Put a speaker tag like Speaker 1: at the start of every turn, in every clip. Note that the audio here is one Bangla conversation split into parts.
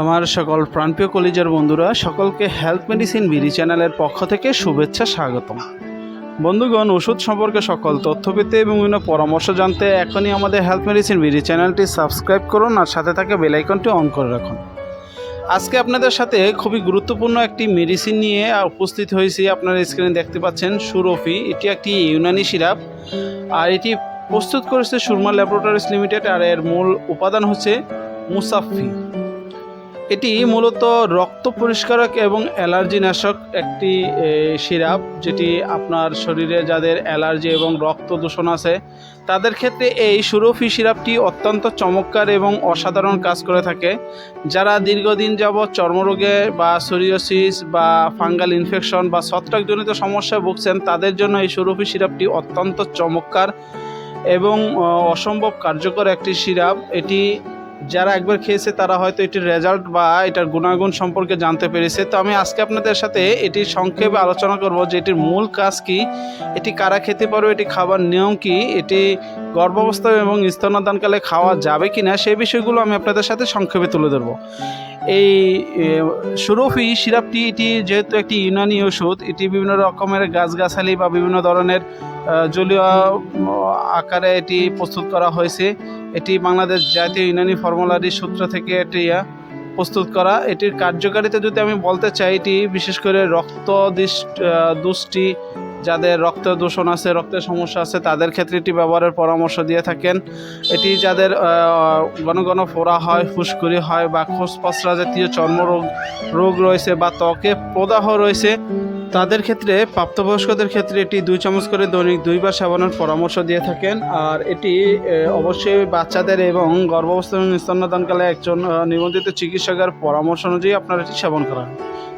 Speaker 1: আমার সকল প্রাণপ্রিয় কলিজার বন্ধুরা, সকলকে হেলথ মেডিসিন বিডি চ্যানেলের পক্ষ থেকে শুভেচ্ছা, স্বাগতম। বন্ধুগণ, ওষুধ সম্পর্কে সকল তথ্য পেতে এবং বিভিন্ন পরামর্শ জানতে এখনই আমাদের হেলথ মেডিসিন বিডি চ্যানেলটি সাবস্ক্রাইব করুন আর সাথে থাকা বেলাইকনটি অন করে রাখুন। আজকে আপনাদের সাথে খুবই গুরুত্বপূর্ণ একটি মেডিসিন নিয়ে উপস্থিত হয়েছি। আপনারা স্ক্রিনে দেখতে পাচ্ছেন সুরফি এটি একটি ইউনানি সিরাপ। আর এটি প্রস্তুত করেছে সুরমা ল্যাবরেটরিজ লিমিটেড, আর এর মূল উপাদান হচ্ছে মুসাফি এটি মূলত রক্ত পরিষ্কারক এবং অ্যালার্জি নাশক একটি সিরাপ, যেটি আপনার শরীরে যাদের অ্যালার্জি এবং রক্ত দূষণ আছে, তাদের ক্ষেত্রে এই সুরফি সিরাপটি অত্যন্ত চমৎকার এবং অসাধারণ কাজ করে থাকে। যারা দীর্ঘদিন যাবৎ চর্মরোগে বা সোরিওসিস বা ফাঙ্গাল ইনফেকশন বা ছত্রাকজনিত সমস্যায় ভুগছেন, তাদের জন্য এই সুরফি সিরাপটি অত্যন্ত চমৎকার এবং অসম্ভব কার্যকর একটি সিরাপ। এটি যারা একবার খেয়েছে তারা হয়তো এটির রেজাল্ট বা এটার গুণাগুণ সম্পর্কে জানতে পেরেছে। তো আমি আজকে আপনাদের সাথে এটির সংক্ষেপে আলোচনা করব যে এটির মূল কাজ কি, এটি কারা খেতে পারবে, এটি খাবার নিয়ম কি, এটি গর্ভাবস্থা এবং স্তন্যদানকালে খাওয়া যাবে কি না সেই বিষয়গুলো আমি আপনাদের সাথে সংক্ষেপে তুলে ধরবো। এই সুরফি সিরাপটি এটি যেহেতু একটি ইউনানি ওষুধ, এটি বিভিন্ন রকমের গাছগাছালি বা বিভিন্ন ধরনের জলীয় আকারে এটি প্রস্তুত করা হয়েছে। এটি বাংলাদেশ জাতীয় ইউনানি ফর্মুলারি সূত্র থেকে এটি প্রস্তুত করা। এটির কার্যকারিতা যদি আমি বলতে চাই, এটি বিশেষ করে রক্ত দুষ্টি যাদের রক্ত দূষণ আছে, রক্তের সমস্যা আছে, তাদের ক্ষেত্রে এটি ব্যবহারের পরামর্শ দিয়ে থাকেন। এটি যাদের ঘন ঘন ফোড়া হয়, ফুসকুড়ি হয় বা খোসপসরা জাতীয় চর্মরোগ, রোগ রয়েছে বা ত্বকে প্রদাহ রয়েছে তাদের ক্ষেত্রে প্রাপ্তবয়স্কদের ক্ষেত্রে এটি দুই চামচ করে দৈনিক দুইবার সেবনের পরামর্শ দিয়ে থাকেন আর এটি আহ, অবশ্যই বাচ্চাদের এবং গর্ভাবস্থা এবং স্তন্যদানকালে একজন আহ, নিবন্ধিত চিকিৎসকের পরামর্শ অনুযায়ী আপনারা এটি সেবন করান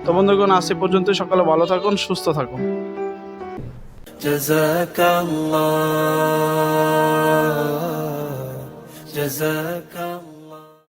Speaker 1: তো বন্ধুগণ আজ এ পর্যন্ত সকালে ভালো থাকুন সুস্থ থাকুন
Speaker 2: جزاك الله جزاك